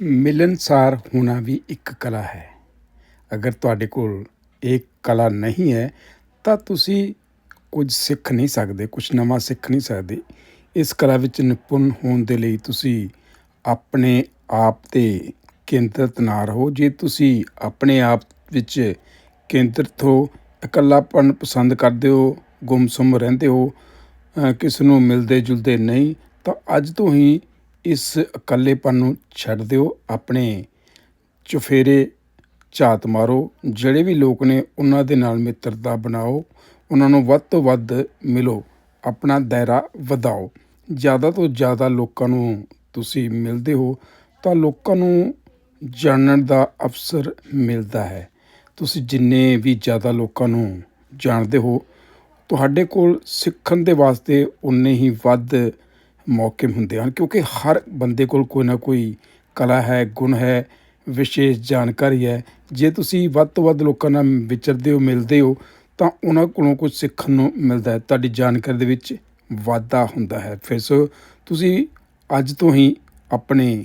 ਮਿਲਨਸਾਰ ਹੋਣਾ ਵੀ ਇੱਕ ਕਲਾ ਹੈ। ਅਗਰ ਤੁਹਾਡੇ ਕੋਲ ਇਹ ਕਲਾ ਨਹੀਂ ਹੈ, ਤਾਂ ਤੁਸੀਂ ਕੁਝ ਸਿੱਖ ਨਹੀਂ ਸਕਦੇ, ਕੁਝ ਨਵਾਂ ਸਿੱਖ ਨਹੀਂ ਸਕਦੇ। ਇਸ ਕਲਾ ਵਿੱਚ ਨਿਪੁੰਨ ਹੋਣ ਦੇ ਲਈ ਤੁਸੀਂ ਆਪਣੇ ਆਪ ਤੇ ਕੇਂਦਰਿਤ ਨਾ ਰਹੋ। ਜੇ ਤੁਸੀਂ ਆਪਣੇ ਆਪ ਵਿੱਚ ਕੇਂਦਰਿਤ ਹੋ ਇਕੱਲਾਪਣ ਪਸੰਦ ਕਰਦੇ ਹੋ, ਗੁੰਮਸੁੰਮ ਰਹਿੰਦੇ ਹੋ ਕਿਸ ਨੂੰ ਮਿਲਦੇ ਜੁਲਦੇ ਨਹੀਂ, ਤਾਂ ਅੱਜ ਤੋਂ ਹੀ ਇਸ ਇਕੱਲੇਪਨ ਨੂੰ ਛੱਡ ਦਿਓ। ਆਪਣੇ ਚੁਫੇਰੇ ਝਾਤ ਮਾਰੋ। ਜਿਹੜੇ ਵੀ ਲੋਕ ਨੇ, ਉਹਨਾਂ ਦੇ ਨਾਲ ਮਿੱਤਰਤਾ ਬਣਾਓ। ਉਹਨਾਂ ਨੂੰ ਵੱਧ ਤੋਂ ਵੱਧ ਮਿਲੋ। ਆਪਣਾ ਦਾਇਰਾ ਵਧਾਓ। ਜ਼ਿਆਦਾ ਤੋਂ ਜ਼ਿਆਦਾ ਲੋਕਾਂ ਨੂੰ ਤੁਸੀਂ ਮਿਲਦੇ ਹੋ, ਤਾਂ ਲੋਕਾਂ ਨੂੰ ਜਾਣਨ ਦਾ ਅਵਸਰ ਮਿਲਦਾ ਹੈ। ਤੁਸੀਂ ਜਿੰਨੇ ਵੀ ਜ਼ਿਆਦਾ ਲੋਕਾਂ ਨੂੰ ਜਾਣਦੇ ਹੋ, ਤੁਹਾਡੇ ਕੋਲ ਸਿੱਖਣ ਦੇ ਵਾਸਤੇ ਉਨੇ ਹੀ ਵੱਧ ਮੌਕੇ ਹੁੰਦੇ ਹਨ, ਕਿਉਂਕਿ ਹਰ ਬੰਦੇ ਕੋਲ ਕੋਈ ਨਾ ਕੋਈ ਕਲਾ ਹੈ, ਗੁਣ ਹੈ, ਵਿਸ਼ੇਸ਼ ਜਾਣਕਾਰੀ ਹੈ। ਜੇ ਤੁਸੀਂ ਵੱਧ ਤੋਂ ਵੱਧ ਲੋਕਾਂ ਨਾਲ ਵਿਚਰਦੇ ਹੋ, ਮਿਲਦੇ ਹੋ, ਤਾਂ ਉਹਨਾਂ ਕੋਲੋਂ ਕੁਝ ਸਿੱਖਣ ਨੂੰ ਮਿਲਦਾ ਹੈ। ਤੁਹਾਡੀ ਜਾਣਕਾਰੀ ਦੇ ਵਿੱਚ ਵਾਧਾ ਹੁੰਦਾ ਹੈ। ਫਿਰ ਸੋ ਤੁਸੀਂ ਅੱਜ ਤੋਂ ਹੀ ਆਪਣੇ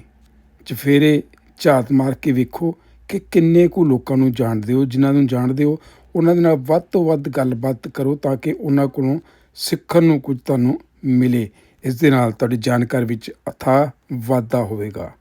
ਚਫੇਰੇ ਝਾਤ ਮਾਰ ਕੇ ਵੇਖੋ ਕਿ ਕਿੰਨੇ ਕੁ ਲੋਕਾਂ ਨੂੰ ਜਾਣਦੇ ਹੋ, ਜਿਨ੍ਹਾਂ ਨੂੰ ਜਾਣਦੇ ਹੋ, ਉਹਨਾਂ ਦੇ ਨਾਲ ਵੱਧ ਤੋਂ ਵੱਧ ਗੱਲਬਾਤ ਕਰੋ ਤਾਂ ਕਿ ਉਹਨਾਂ ਕੋਲੋਂ ਸਿੱਖਣ ਨੂੰ ਕੁਝ ਤੁਹਾਨੂੰ ਮਿਲੇ। ਇਸ ਦੇ ਨਾਲ ਤੁਹਾਡੀ ਜਾਣਕਾਰੀ ਵਿੱਚ ਅਥਾਹ ਵਾਧਾ ਹੋਵੇਗਾ।